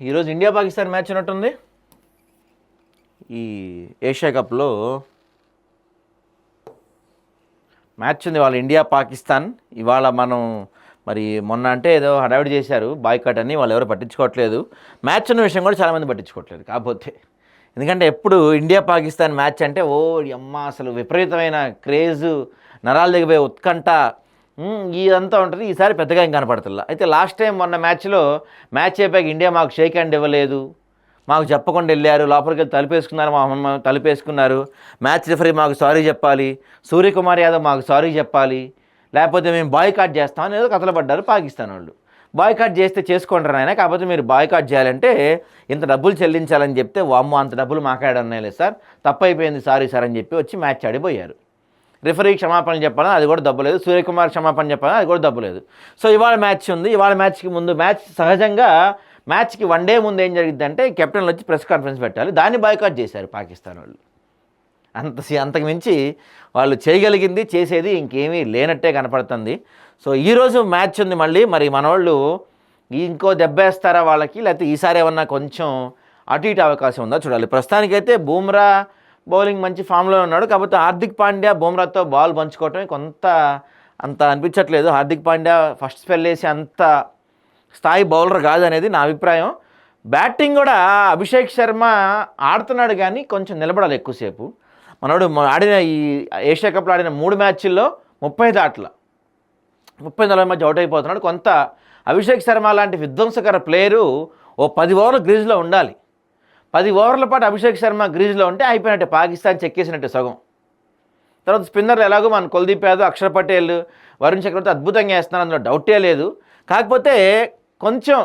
ఈరోజు India Pakistan match ఉన్నట్టుంది. ఈ ఏషియా కప్లో మ్యాచ్ ఉంది వాళ్ళ ఇండియా పాకిస్తాన్. ఇవాళ మనం మరి మొన్న అంటే ఏదో హడావిడి చేశారు బాయ్కట్ అని వాళ్ళు ఎవరు పట్టించుకోవట్లేదు. మ్యాచ్ ఉన్న విషయం కూడా చాలామంది పట్టించుకోవట్లేదు కాకపోతే. ఎందుకంటే ఎప్పుడు ఇండియా పాకిస్తాన్ మ్యాచ్ అంటే ఓ అమ్మ అసలు విపరీతమైన క్రేజు నరాలు దిగిపోయే ఉత్కంఠ ఇదంతా ఉంటుంది. ఈసారి పెద్దగా ఏం కనపడుతుందా అయితే లాస్ట్ టైం మొన్న మ్యాచ్లో మ్యాచ్ అయిపోయాక ఇండియా మాకు షేక్ హ్యాండ్ ఇవ్వలేదు. మాకు చెప్పకుండా వెళ్ళారు. లోపలికి వెళ్ళి తలుపేసుకున్నారు. మా అమ్మ తలుపేసుకున్నారు. మ్యాచ్ రిఫరీ మాకు సారీ చెప్పాలి. సూర్యకుమార్ యాదవ్ మాకు సారీ చెప్పాలి. లేకపోతే మేము బాయ్కాట్ చేస్తాం ఏదో కథలు పడ్డారు పాకిస్తాన్ వాళ్ళు. బాయ్కాట్ చేస్తే చేసుకోండి నాయన. కాకపోతే మీరు బాయ్కాట్ చేయాలంటే ఇంత డబ్బులు చెల్లించాలని చెప్తే వామ్మ అంత డబ్బులు మాట్లాడన్నాయి లేదు సార్. తప్పైపోయింది సారీ సార్ అని చెప్పి వచ్చి మ్యాచ్ ఆడిపోయారు. రిఫరీ క్షమాపణ చెప్పాలని అది కూడా దబ్బలేదు సూర్యకుమార్ క్షమాపణ చెప్పాలని అది కూడా దబ్బలేదు సో ఇవాళ మ్యాచ్ ఉంది. ఇవాళ మ్యాచ్కి ముందు మ్యాచ్ సహజంగా మ్యాచ్కి వన్ డే ముందు ఏం జరిగిందంటే కెప్టెన్లు వచ్చి ప్రెస్ కాన్ఫరెన్స్ పెట్టాలి. దాన్ని బాయ్కాట్ చేశారు పాకిస్తాన్ వాళ్ళు. అంత సి- వాళ్ళు చేయగలిగింది చేసేది ఇంకేమీ లేనట్టే కనపడుతుంది. సో ఈరోజు మ్యాచ్ ఉంది మళ్ళీ. మరి మనవాళ్ళు ఇంకో దెబ్బేస్తారా వాళ్ళకి? లేకపోతే ఈసారి ఏమన్నా కొంచెం అటు ఇటు అవకాశం ఉందా? చూడాలి. ప్రస్తుతానికైతే బూమ్రా బౌలింగ్ మంచి ఫామ్లో ఉన్నాడు. కాకపోతే హార్దిక్ పాండ్యా బుమ్రాతో బాల్ పంచుకోవటమే కొంత అంత అనిపించట్లేదు. హార్దిక్ పాండ్యా ఫస్ట్ స్పెల్ వేసి అంత స్థాయి బౌలర్ కాదనేది నా అభిప్రాయం. బ్యాటింగ్ కూడా అభిషేక్ శర్మ ఆడుతున్నాడు కానీ కొంచెం నిలబడాలి ఎక్కువసేపు. మనోడు ఆడిన ఈ ఏషియా కప్లో ఆడిన మూడు మ్యాచ్ల్లో ముప్పై దాట్ల. ముప్పై నలభై మధ్య అవుట్ అయిపోతున్నాడు. కొంత అభిషేక్ శర్మ లాంటి విధ్వంసకర ప్లేయరు ఓ పది ఓవర్లు గ్రీజ్లో ఉండాలి. పది ఓవర్ల పాటు అభిషేక్ శర్మ గ్రీజ్లో ఉంటే అయిపోయినట్టే పాకిస్తాన్ చెక్కేసినట్టు సగం. తర్వాత స్పిన్నర్లు ఎలాగో మన కుల్దీప్ యాదవ్ అక్షర్ పటేల్ వరుణ్ చక్రవర్తి అద్భుతంగా వేస్తున్నారు అందులో డౌటే లేదు. కాకపోతే కొంచెం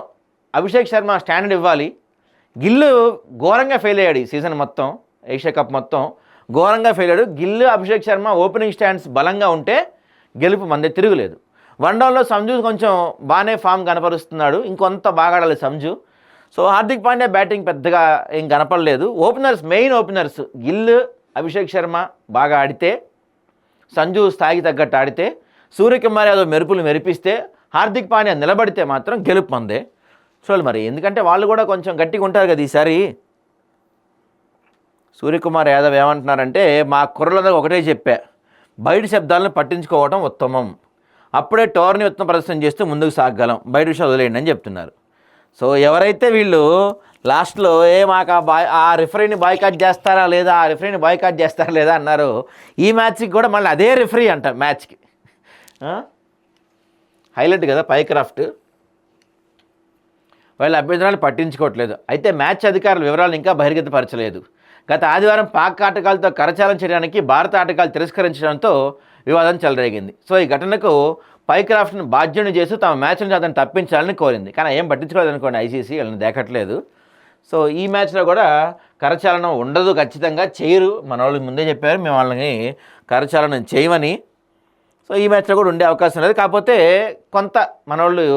అభిషేక్ శర్మ స్టాండర్డ్ ఇవ్వాలి. గిల్లు ఘోరంగా ఫెయిల్ అయ్యాడు ఈ సీజన్ మొత్తం ఏషియా కప్ మొత్తం. ఘోరంగా ఫెయిల్ అయ్యాడు. గిల్లు అభిషేక్ శర్మ ఓపెనింగ్ స్టాండ్స్ బలంగా ఉంటే గెలుపు మందే తిరుగులేదు. వన్ డౌన్లో సంజు కొంచెం బాగానే ఫామ్ కనపరుస్తున్నాడు. ఇంకొంత బాగా ఆడాలి సంజు. సో హార్దిక్ పాండ్యా బ్యాటింగ్ పెద్దగా ఏం కనపడలేదు. Openers main openers Gill Abhishek Sharma బాగా ఆడితే సంజు స్థాయికి తగ్గట్టు ఆడితే సూర్యకుమార్ యాదవ్ మెరుపులు మెరిపిస్తే హార్దిక్ పాండ్యా నిలబడితే మాత్రం గెలుపు మందే చూడాలి మరి ఎందుకంటే వాళ్ళు కూడా కొంచెం గట్టిగా ఉంటారు కదా ఈసారి. సూర్యకుమార్ యాదవ్ ఏమంటున్నారంటే మా కుర్రలందరూ ఒకటే చెప్పా బయట శబ్దాలను పట్టించుకోవడం ఉత్తమం. అప్పుడే టోర్ని ఉత్తమ ప్రదర్శన చేస్తూ ముందుకు సాగగలం. బయట విషయాలు వదిలేయండి అని చెప్తున్నారు. సో ఎవరైతే వీళ్ళు లాస్ట్లో ఏ మాకు ఆ బాయ్ ఆ రిఫరీని బాయ్కాట్ చేస్తారా లేదా ఆ రిఫరీని బాయ్కాట్ చేస్తారా లేదా అన్నారు ఈ మ్యాచ్కి కూడా మళ్ళీ అదే రిఫరీ అంట మ్యాచ్కి. హైలైట్ కదా పైక్రాఫ్ట్. వాళ్ళ అభ్యర్థనాలు పట్టించుకోవట్లేదు. అయితే మ్యాచ్ అధికారుల వివరాలు ఇంకా బహిర్గతపరచలేదు. గత ఆదివారం పాక్ ఆటగాళ్ళతో కరచాలం చేయడానికి భారత ఆటగాళ్ళు తిరస్కరించడంతో వివాదం చెలరేగింది. సో ఈ ఘటనకు పైక్రాఫ్ట్ను బాధ్యుని చేస్తూ తమ మ్యాచ్ నుంచి అతను తప్పించాలని కోరింది. కానీ ఏం పట్టించుకోలేదు అనుకోండి ఐసీసీ వాళ్ళని దేకట్లేదు. సో ఈ మ్యాచ్లో కూడా కరచాలనం ఉండదు ఖచ్చితంగా. చేయరు. మన వాళ్ళు ముందే చెప్పారు. మేము వాళ్ళని కరచాలనం చేయమని. సో ఈ మ్యాచ్లో కూడా ఉండే అవకాశం లేదు. కాకపోతే కొంత మనోళ్ళు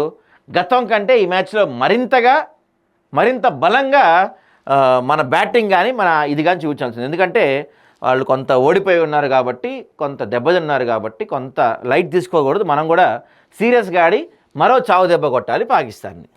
గతం కంటే ఈ మ్యాచ్లో మరింతగా మరింత బలంగా మన బ్యాటింగ్ కానీ మన ఇది కానీ చూపించాల్సింది ఎందుకంటే వాళ్ళు కొంత ఓడిపోయి ఉన్నారు కాబట్టి కొంత దెబ్బతిన్నారు కాబట్టి కొంత లైట్ తీసుకోకూడదు. మనం కూడా సీరియస్గా ఆడి మరో చావు దెబ్బ కొట్టాలి పాకిస్తాన్ని.